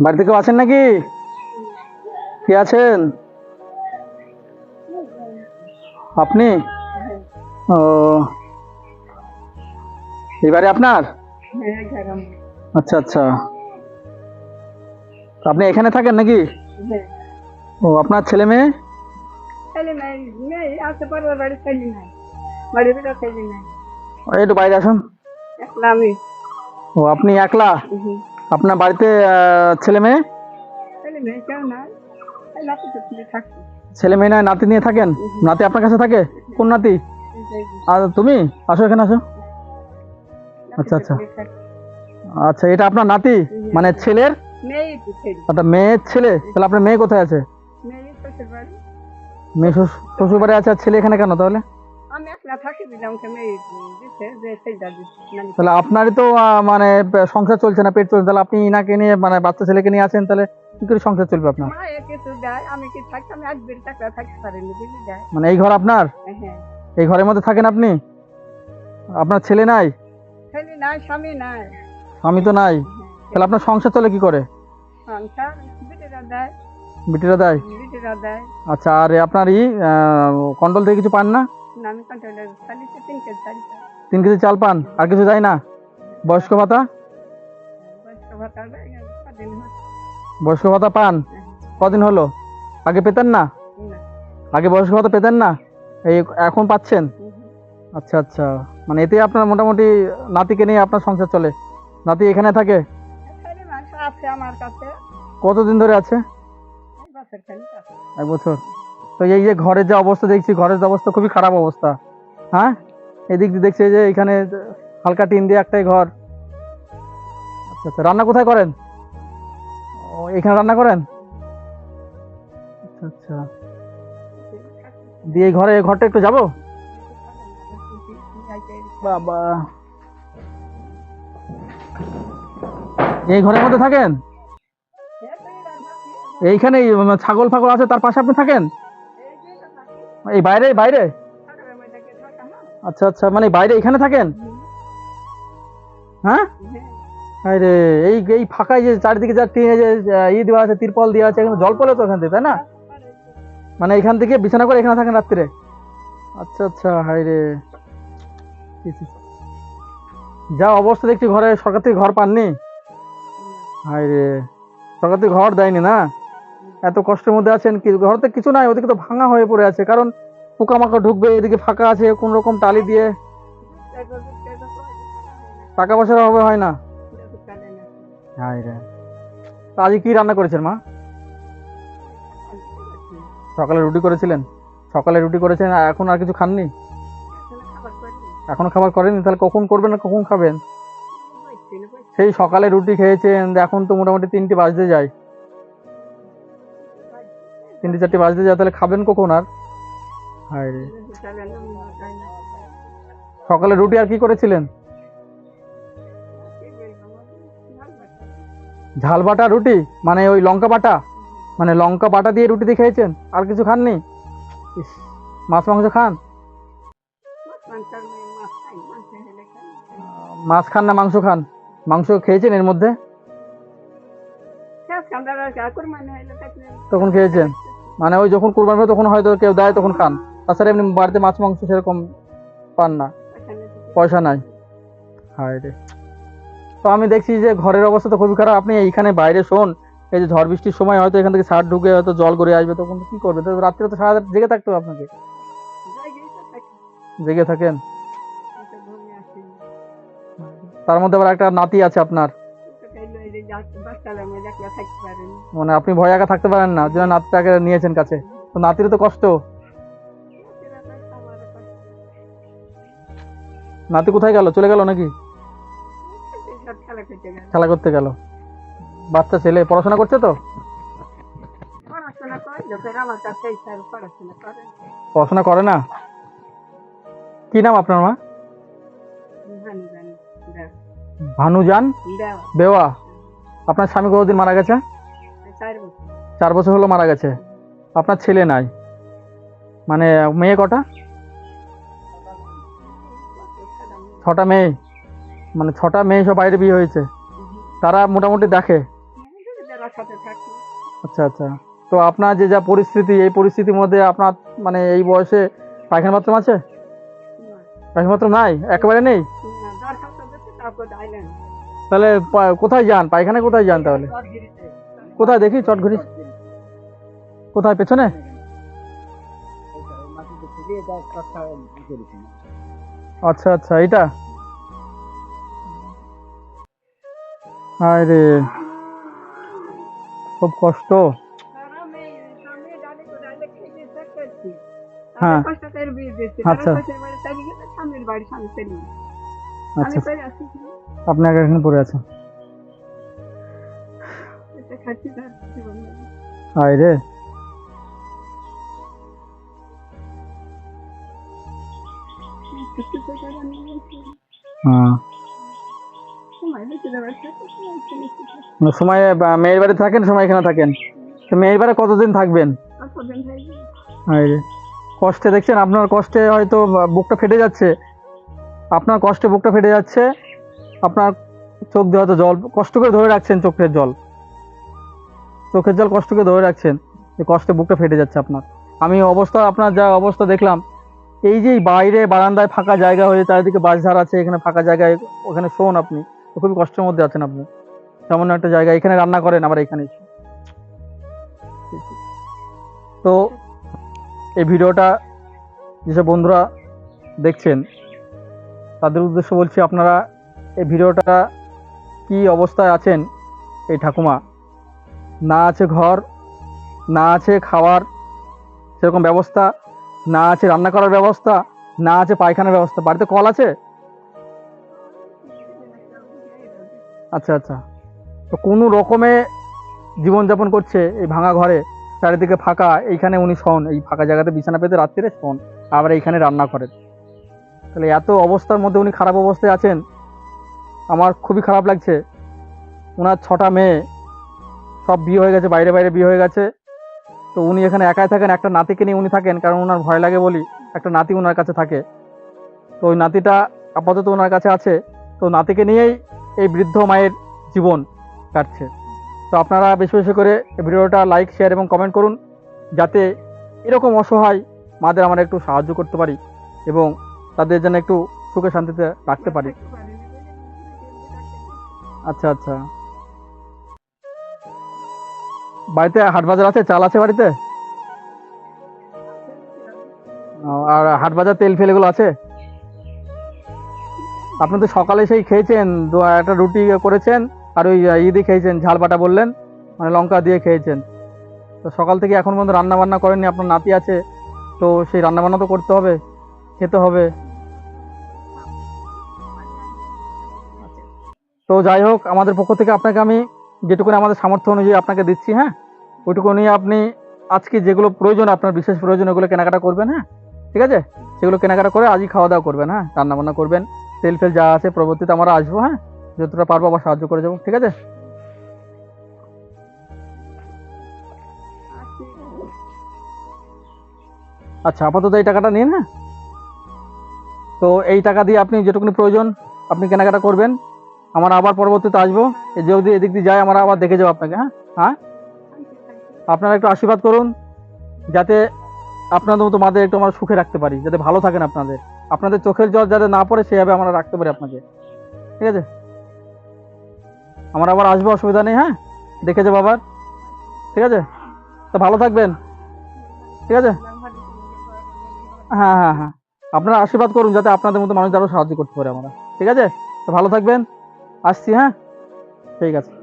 বাড়িতে কেউ আছেন নাকি? কে আছেন? আপনি? ও। এবারে আপনার? আচ্ছা আচ্ছা। আপনি এখানে থাকেন নাকি? হ্যাঁ। ও আপনার ছেলে মেয়ে? ছেলে নাই নেই আসতে পারবে বাড়ি ছেলে নাই বাড়ি বেটা ছেলে নাই। একটু বাইরে আসুন। একলা আমি। ও আপনি একলা? আপনার বাড়িতে ছেলে মেয়ে? ছেলে কেউ নাই। মেয়ে নয় নাতি নিয়ে থাকেন? নাতি আপনার কাছে থাকে? কোন নাতি? আর তুমি? আসো এখানে আসো। আচ্ছা, আচ্ছা। আচ্ছা এটা আপনার নাতি? মানে ছেলের? নেই তো ছেলে। মেয়ের ছেলে? তাহলে আপনার মেয়ে কোথায় আছে? বাড়ি। মেয়ে শ্বশুর বাড়ি আছে ছেলে এখানে কেন তাহলে? আমি একলা থাকি দিলাম দিছে যে ছেলেটা দিচ্ছে তাহলে আপনারই তো মানে সংসার চলছে না পেট চলছে তাহলে আপনি ইনাকে নিয়ে মানে বাচ্চা ছেলেকে নিয়ে আছেন তাহলে কি করে সংসার চলবে আপনার? কিছু দেয় আমি কি থাকি আমি একবার টাকা থাকতে পারিনি বুঝলি দেয়। মানে এই ঘর আপনার? হ্যাঁ এই ঘরের মধ্যে থাকেন আপনি? আপনার ছেলে নাই? ছেলে নাই স্বামী নাই। স্বামী তো নাই। তাহলে আপনার সংসার চলে কি করে? সংসার দেয়। বিটিরা দেয়? বিটেরা দেয়। আচ্ছা আর আপনার ই কন্ট্রোল থেকে কিছু পান না? না আমি কন্ট্রোলের চালিতে তিন কেজি চালি পান আর কিছু যায় না? বয়স্ক ভাতা? বয়স্ক ভাতা পান? কদিন হলো? আগে পেতেন না? আগে বয়স্ক ভাতা পেতেন না? এই এখন পাচ্ছেন? আচ্ছা আচ্ছা। মানে এতে আপনার মোটামুটি নাতিকে নিয়ে আপনার সংসার চলে। নাতি এখানে থাকে? ছেলে মানুষ আছে আমার কাছে। কতদিন ধরে আছে? এক বছর। তো এই যে ঘরের যে অবস্থা দেখছি, ঘরের যে অবস্থা খুবই খারাপ অবস্থা। হ্যাঁ? এদিক দিয়ে দেখছি যে এখানে হালকা টিন দিয়ে একটাই ঘর। আচ্ছা আচ্ছা রান্না কোথায় করেন? ও, এখানে রান্না করেন? আচ্ছা আচ্ছা। দিয়ে ঘরে ঘরটা একটু যাব? বাবা। এই ঘরের মধ্যে থাকেন? এইখানে ছাগল ফাগল আছে, তার পাশে আপনি থাকেন? এই বাইরে বাইরে? আচ্ছা আচ্ছা মানে বাইরে এখানে থাকেন? হ্যাঁ? আরে এই এই ফাঁকায় যে চারিদিকে যা টিনে যে ই দেওয়া আছে, তিরপল দেওয়া আছে, এখানে জল পড়ে তো এখান থেকে, তাই না? মানে এখান থেকে বিছানা করে এখানে থাকেন রাত্রিরে আচ্ছা আচ্ছা হাই রে। যা অবস্থা দেখছি, ঘরে সরকার থেকে ঘর পাননি? হাই রে, সরকার থেকে ঘর দেয়নি না? এত কষ্টের মধ্যে আছেন কি? ঘরতে কিছু নাই, ওদিকে তো ভাঙা হয়ে পড়ে আছে। কারণ পোকামাকড় ঢুকবে, এদিকে ফাঁকা আছে, কোন রকম টালি দিয়ে। টাকা পয়সার অভাবে হয় না। হাই রে। আজকে কি রান্না করেছেন মা? সকালে রুটি করেছিলেন? সকালে রুটি করেছেন, আর এখন আর কিছু খাননি? এখনও খাবার করেনি তাহলে কখন করবেন কখন খাবেন? সেই সকালে রুটি খেয়েছেন, এখন তো মোটামুটি তিনটে বাজতে যায়। তিনটে চারটে বাজতে যায় তাহলে খাবেন কখন আর? হায় রে। সকালে রুটি আর কি করেছিলেন? ঝাল বাটা রুটি? মানে ওই লঙ্কা বাটা? মানে লঙ্কা বাটা দিয়ে রুটি দিয়ে খেয়েছেন? আর কিছু খাননি? মাছ মাংস খান? মাছ খান না মাংস খান? মাংস খেয়েছেন এর মধ্যে? তখন খেয়েছেন? মানে ওই যখন কুরবান হবে তখন হয়তো কেউ দেয় তখন খান। তাছাড়া এমনি বাড়িতে মাছ মাংস সেরকম পান না। পয়সা নাই। হায় রে। তো আমি দেখছি যে ঘরের অবস্থা তো খুবই খারাপ। আপনি এইখানে বাইরে শোন এই যে ঝড় বৃষ্টির সময় হয়তো এখান থেকে সার ঢুকে হয়তো জল গড়ে আসবে তখন কি করবে? তো রাত্রে তো সারা জেগে থাকতে হবে আপনাকে। জেগে থাকেন? তার মধ্যে আবার একটা নাতি আছে আপনার। মানে আপনি ভয় একা থাকতে পারেন না যেন নাতিটাকে নিয়েছেন কাছে। তো নাতিরও তো কষ্ট। নাতি কোথায় গেল? চলে গেল নাকি? খেলা করতে গেল। বাচ্চা ছেলে পড়াশোনা করছে তো? পড়াশোনা করে না? কি নাম আপনার মা? জানি জানি ভানুজান? বেওয়া আপনার স্বামী কতদিন মারা গেছে? চার বছর। হলো মারা গেছে। আপনার ছেলে নাই। মানে মেয়ে কটা? ছটা মেয়ে। মানে ছটা মেয়ে সব বাইরে বিয়ে হয়েছে। তারা মোটামুটি দেখে? আচ্ছা আচ্ছা। তো আপনার যে যা পরিস্থিতি এই পরিস্থিতির মধ্যে আপনার মানে এই বয়সে পায়খানা বাথরুম আছে? পায়খানা বাথরুম নাই? একেবারে নেই? তাহলে কোথায় যান? পায়খানা কোথায় যান তাহলে? কোথায় দেখি? চটঘড়ি কোথায়? পেছনে? আচ্ছা আচ্ছা এটা হায় রে। খুব কষ্ট। হ্যাঁ। আচ্ছা। আচ্ছা। করে আসি আপনি আগে এখানে পড়ে নেই। হায় রে। সময় মেয়ের বাড়ি থাকেন সময় এখানে থাকেন। তো মেয়ের বাড়ি কতদিন থাকবেন? কষ্টে দেখছেন আপনার কষ্টে হয়তো বুকটা ফেটে যাচ্ছে। আপনার কষ্টে বুকটা ফেটে যাচ্ছে, আপনার চোখ দিয়ে হয়তো জল, কষ্ট করে ধরে রাখছেন চোখের জল। চোখের জল কষ্ট করে ধরে রাখছেন এই কষ্টে বুকটা ফেটে যাচ্ছে আপনার। আমি অবস্থা, আপনার যা অবস্থা দেখলাম, এই যে বাইরে বারান্দায় ফাঁকা জায়গা হয়ে চারিদিকে বাঁশঝাড় আছে, এখানে ফাঁকা জায়গায়, ওখানে শোন আপনি খুবই কষ্টের মধ্যে আছেন আপনি। সামান্য একটা জায়গা এখানে রান্না করেন, আবার এখানে তো এই ভিডিওটা যেসব বন্ধুরা দেখছেন তাদের উদ্দেশ্য বলছি আপনারা এই ভিডিওটা কি অবস্থায় আছেন এই ঠাকুমা? না আছে ঘর, না আছে খাওয়ার সেরকম ব্যবস্থা, না আছে রান্না করার ব্যবস্থা, না আছে পায়খানার ব্যবস্থা। বাড়িতে কল আছে? আচ্ছা আচ্ছা। তো কোনো রকমে জীবনযাপন করছে এই ভাঙা ঘরে, চারিদিকে ফাঁকা, এইখানে উনি শোন, এই ফাঁকা জায়গাতে বিছানা পেতে রাত্রিরে শোন, আবার এইখানে রান্না করেন তাহলে এত অবস্থার মধ্যে উনি খারাপ অবস্থায় আছেন, আমার খুবই খারাপ লাগছে। ওনার ছটা মেয়ে, সব বিয়ে হয়ে গেছে, বাইরে বাইরে বিয়ে হয়ে গেছে। তো উনি এখানে একাই থাকেন, একটা নাতিকে নিয়ে উনি থাকেন, কারণ ওনার ভয় লাগে বলি, একটা নাতি ওনার কাছে থাকে। তো ওই নাতিটা আপাতত ওনার কাছে আছে, তো নাতিকে নিয়েই এই বৃদ্ধ মায়ের জীবন কাটছে। তো আপনারা বেশি বেশি করে ভিডিওটা লাইক শেয়ার এবং কমেন্ট করুন, যাতে এরকম অসহায় মাদের আমরা একটু সাহায্য করতে পারি এবং তাদের যেন একটু সুখে শান্তিতে রাখতে পারি। আচ্ছা আচ্ছা। বাড়িতে হাট বাজার আছে? চাল আছে বাড়িতে? আর হাট বাজার তেল ফেল এগুলো আছে? আপনি তো সকালে সেই খেয়েছেন দু- একটা রুটি করেছেন আর ওই ই দিয়ে খেয়েছেন ঝাল বাটা বললেন মানে লঙ্কা দিয়ে খেয়েছেন। তো সকাল থেকে এখন পর্যন্ত রান্না বান্না করেননি আপনার নাতি আছে তো সেই রান্না বান্না তো করতে হবে। খেতে হবে। তো যাই হোক, আমাদের পক্ষ থেকে আপনাকে আমি যেটুকুনি আমাদের সামর্থ্য অনুযায়ী আপনাকে দিচ্ছি হ্যাঁ? ওইটুকু নিয়ে আপনি আজকে যেগুলো প্রয়োজন, আপনার বিশেষ প্রয়োজন, ওগুলো কেনাকাটা করবেন হ্যাঁ? ঠিক আছে? সেগুলো কেনাকাটা করে আজই খাওয়া দাওয়া করবেন হ্যাঁ? রান্না বান্না করবেন, তেল ফেল যা আছে পরবর্তীতে আমরা আসব হ্যাঁ? যতটা পারব আবার সাহায্য করে যাব, ঠিক আছে? আচ্ছা আপাতত এই টাকাটা নিন হ্যাঁ? তো এই টাকা দিয়ে আপনি যেটুকুনি প্রয়োজন আপনি কেনাকাটা করবেন। আমরা আবার পরবর্তীতে আসব। যদি এদিক দিয়ে যায়, আমরা আবার দেখে যাব আপনাকে হ্যাঁ? হ্যাঁ? আপনারা একটু আশীর্বাদ করুন, যাতে আপনাদের মতো মাদের একটু আমরা সুখে রাখতে পারি, যাতে ভালো থাকেন আপনাদের। আপনাদের চোখের জল যাতে না পড়ে, সেভাবে আমরা রাখতে পারি আপনাকে। ঠিক আছে? আমরা আবার আসব, অসুবিধা নেই হ্যাঁ? দেখে যাব আবার। ঠিক আছে? তো ভালো থাকবেন। ঠিক আছে? হ্যাঁ হ্যাঁ হ্যাঁ। আপনারা আশীর্বাদ করুন যাতে আপনাদের মতো মানুষ আরও সাহায্য করতে পারে আমরা। ঠিক আছে? তো ভালো থাকবেন। আসছি হ্যাঁ? ঠিক আছে।